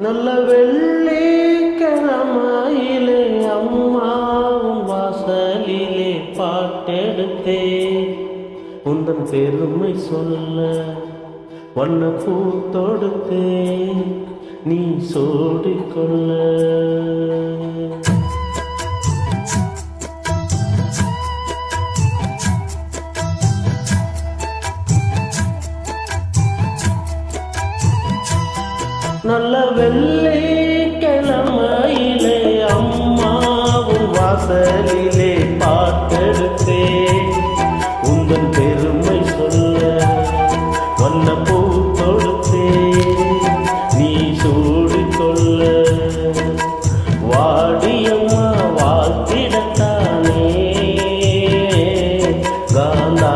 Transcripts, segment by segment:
நல்ல வெள்ளிக்கிழமையிலே அம்மாவும் வாசலிலே பாட்டெடுத்தே உந்தன் பெருமை சொல்ல வண்ண பூ தொடுத்தே நீ சோடிக்கொள்ள நல்ல வெள்ளி கிழமையிலே அம்மாவும் வாசலிலே பாட்டெடுத்தே உந்தன் பெருமை சொல்ல வண்ண பூ தொடுத்தே நீ சூடிக்கொள்ள வாடியம்மா வாழ்த்திடத்தானே. காந்தா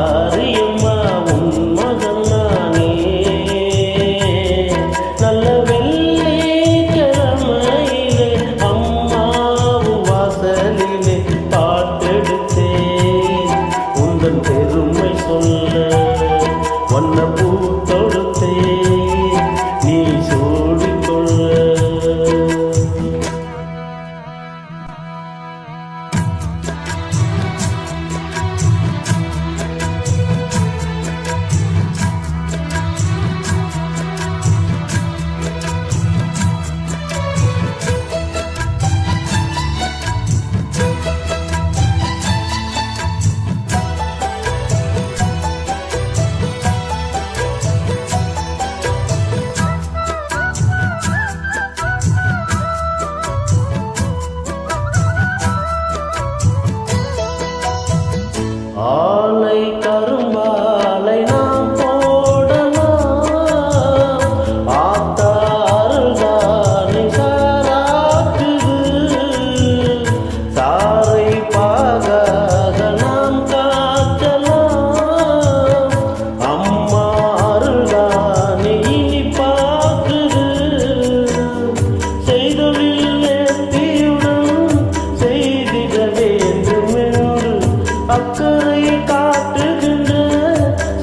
அக்கறை காட்டுகின்ற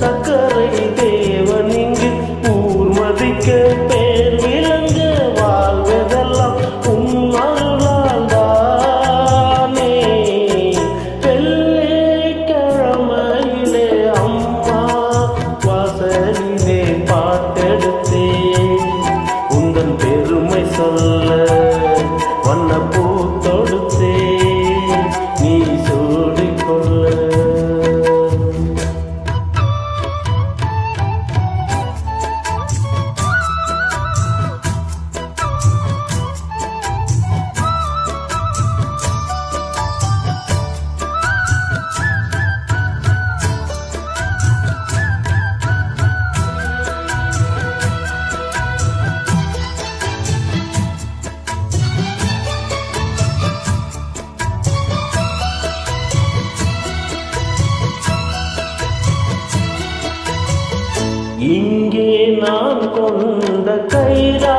சக்கரை தேவன் இங்கு ஊர்மதிக்க பேர் விளங்க வாழ்வதெல்லாம் உம்மருளாந்தானே தானே வெள்ளிக்கிழமையிலே அம்மா வாசலிலே இங்கே நான் கொண்ட கைரா